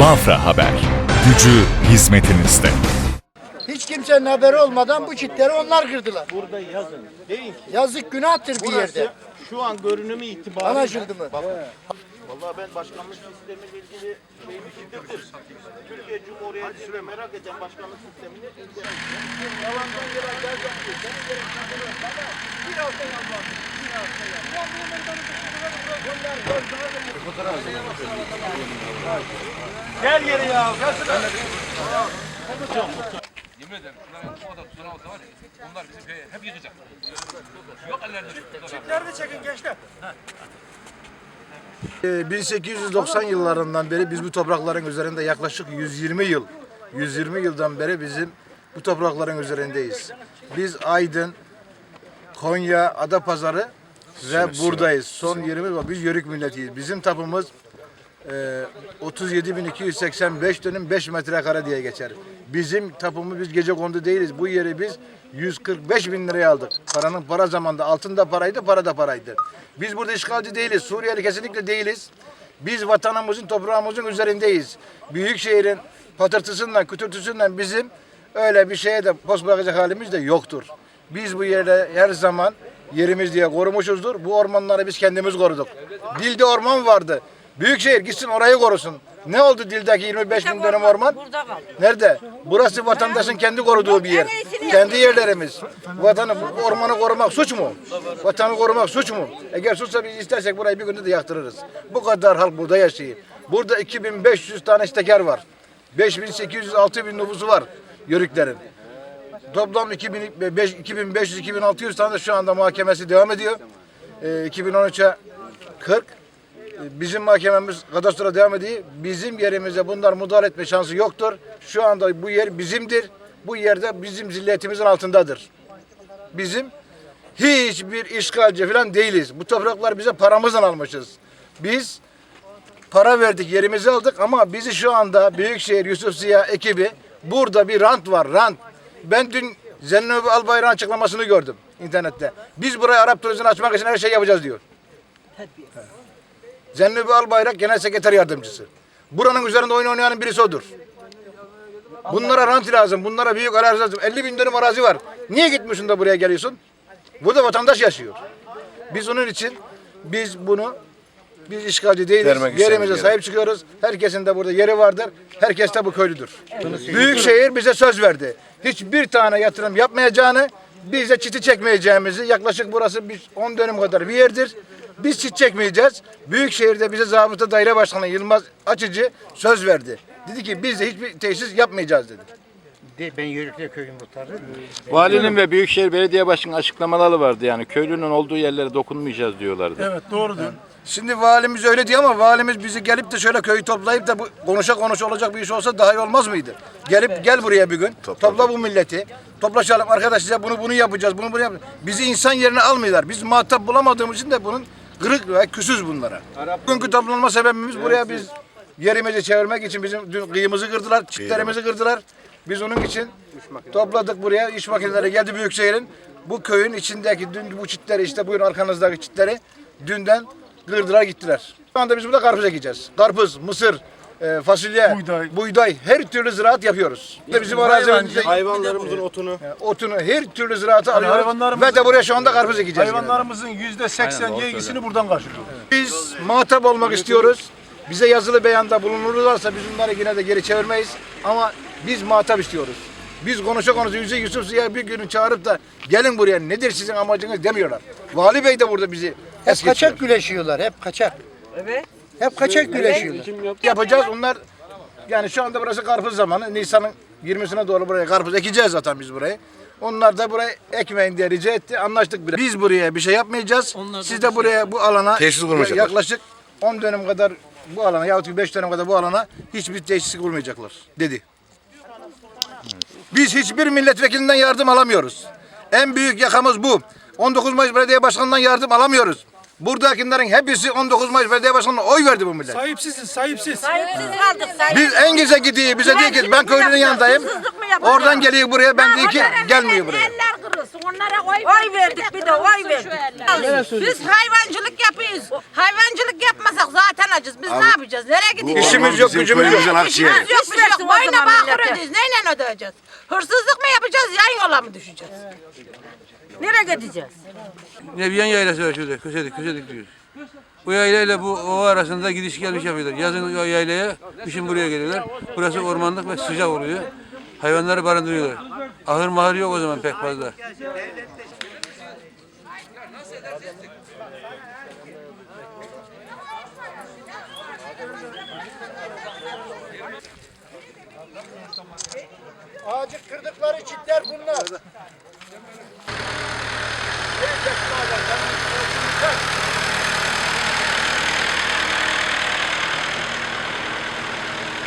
Bafra Haber. Gücü hizmetinizde. Hiç kimsenin haberi olmadan bu çitleri onlar kırdılar. Burada yazın. Deyin ki Yazık günahtır bir burası yerde. şu an görünümü itibariyle. Anlaşıldı mı? Vallahi ben başkanlık sistemiyle ilgili şeyimi bildirdim. Türkiye Cumhuriyeti'ni merak eden başkanlık sistemini inceleyeceğim. Yalandan yere gel yapıyor. Senin gerektiğin bu Bunlar gel geri ya. Gel şuraya. Yemin ederim şunların o da tuzuna olsa var ya onlar bizim köyü hep yıkacak. Yok ellerinde. Nerede çekin gençler? 1890 yıllarından beri biz bu toprakların üzerinde yaklaşık 120 yıl, 120 yıldan beri bizim bu toprakların üzerindeyiz. Biz Aydın, Konya, Adapazarı ve buradayız. Son yerimiz var. Biz Yörük milletiyiz. Bizim tapımız e, 37.285 dönüm 5 metrekare diye geçer. Bizim tapımız biz gece kondu değiliz. Bu yeri biz 145 bin liraya aldık. Paranın para zamanında altın da paraydı, para da paraydı. Biz burada işgalci değiliz. Suriyeli kesinlikle değiliz. Biz vatanımızın, toprağımızın üzerindeyiz. Büyükşehir'in patırtısından, kütürtüsünden bizim öyle bir şeye de post bırakacak halimiz de yoktur. Biz bu yerde her zaman yerimiz diye korumuşuzdur. Bu ormanları biz kendimiz koruduk. Dilde orman vardı. Büyükşehir gitsin orayı korusun. Ne oldu dildeki 25 bin dönüm orman? Nerede? Burası vatandaşın kendi koruduğu bir yer. Kendi yerlerimiz. Vatanı, ormanı korumak suç mu? Vatanı korumak suç mu? Eğer suçsa biz istersek burayı bir günde de yaktırırız. Bu kadar halk burada yaşıyor. Burada 2500 tane teker var. 5800 6000 nüfusu var Yörüklerin. Toplam 2500-2600 tane de şu anda mahkemesi devam ediyor. Ee, 2013'e 40. Ee, Bizim mahkememiz kadastro devam ediyor. Bizim yerimize bunlar müdahale etme şansı yoktur. Şu anda bu yer bizimdir. Bu yerde bizim zilletimizin altındadır. Bizim hiçbir işgalci falan değiliz. Bu topraklar bize paramızla almışız. Biz para verdik, yerimizi aldık ama bizi şu anda Büyükşehir Yusuf Ziya ekibi burada bir rant var, rant. Ben dün Zennebi Albayrak'ın açıklamasını gördüm internette. Biz buraya Arap turizmini açmak için her şey yapacağız diyor. Zennebi Albayrak Genel Sekreter Yardımcısı. Buranın üzerinde oyun oynayanın birisi odur. Bunlara rant lazım, bunlara büyük arazi lazım. 50 bin dönüm arazi var. Niye gitmiyorsun da buraya geliyorsun? Burada vatandaş yaşıyor. Biz onun için biz bunu biz işgalci değiliz. Yerimize sahip çıkıyoruz. Herkesin de burada yeri vardır. Herkes de bu köylüdür. Büyükşehir bize söz verdi. Hiçbir tane yatırım yapmayacağını, bize çiti çekmeyeceğimizi, yaklaşık burası bir 10 dönüm kadar bir yerdir. Biz çit çekmeyeceğiz. Büyükşehir'de bize Zabıta Daire Başkanı Yılmaz Açıcı söz verdi. Dedi ki biz de hiçbir tesis yapmayacağız dedi. Ben Yörükle köyün muhtarı. Valinin ve Büyükşehir Belediye Başkanı'nın açıklamaları vardı yani köylünün olduğu yerlere dokunmayacağız diyorlardı. Evet doğrudur. Şimdi valimiz öyle diyor ama valimiz bizi gelip de şöyle köyü toplayıp da bu konuşa konuşa olacak bir iş olsa daha iyi olmaz mıydı? Gelip gel buraya bir gün. Topla bu milleti. Toplaşalım arkadaş size bunu bunu yapacağız. Bunu bunu yapacağız. Bizi insan yerine almıyorlar. Biz muhatap bulamadığımız için de bunun kırık ve küsüz bunlara. Bugünkü toplanma sebebimiz buraya biz yerimizi çevirmek için bizim dün kıyımızı kırdılar, çitlerimizi kırdılar. Biz onun için topladık buraya. iş makineleri geldi Büyükşehir'in. Bu köyün içindeki dün bu çitleri işte buyurun arkanızdaki çitleri dünden kırdılar gittiler. Şu anda biz burada karpuz ekeceğiz. Karpuz, mısır, e, fasulye, buğday. her türlü ziraat yapıyoruz. İşte bizim arazimizde Hayvanlarımızın otunu. otunu her türlü ziraatı alıyoruz hayvanlarımızın- ve de buraya şu anda karpuz ekeceğiz. Hayvanlarımızın yüzde seksen yegisini buradan karşılıyor. Biz muhatap olmak istiyoruz. Bize yazılı beyanda bulunurlarsa biz bunları yine de geri çevirmeyiz. Ama biz muhatap istiyoruz. Biz konuşa konuşa Yüzü Yusuf Ziya bir günü çağırıp da gelin buraya nedir sizin amacınız demiyorlar. Vali Bey de burada bizi Hep es geçiyor. kaçak güleşiyorlar, hep kaçak. Evet. Hep kaçak güleşiyorlar. Yapacağız onlar yani şu anda burası karpuz zamanı. Nisan'ın 20'sine doğru buraya karpuz ekeceğiz zaten biz burayı. Onlar da buraya ekmeyin diye rica etti. Anlaştık bile. Biz buraya bir şey yapmayacağız. Siz de buraya bu alana yaklaşık 10 dönüm kadar bu alana yahut 5 dönüm kadar bu alana hiçbir tesis kurmayacaklar dedi. Biz hiçbir milletvekilinden yardım alamıyoruz. En büyük yakamız bu. 19 Mayıs Belediye Başkanı'ndan yardım alamıyoruz. Buradakilerin hepsi 19 Mayıs Belediye Başkanı'na oy verdi bu millet. Sahipsizsiniz, sahipsiz. Sahipsiz kaldık. Sahipsiz. Biz Engiz'e gidiyor bize diyor ki ben köylünün yanındayım. Oradan geliyor buraya ben diyor ki gelmiyor buraya. Kırılsın. Onlara Oy verdik bir de oy verdik. Biz hayvancılık yapıyoruz. Hayvancılık yapmasak zaten acız. Biz ne yapacağız? Nereye gideceğiz? İşimiz yok, gücümüz yok. İşimiz yok, şey yok. Boyuna bakır ödeyeceğiz. Neyle ödeyeceğiz? Hırsızlık mı yapacağız? Yan yola mı düşeceğiz? Nereye gideceğiz? Nebiyan yaylası var şurada. Kösedik, kösedik diyoruz. Bu yaylayla bu ova arasında gidiş gelmiş yapıyorlar. Yazın o yaylaya, kışın buraya geliyorlar. Burası ormanlık ve sıcak oluyor. Hayvanları barındırıyorlar. Ahır mahır yok o zaman pek fazla. Ağacı kırdıkları çitler bunlar.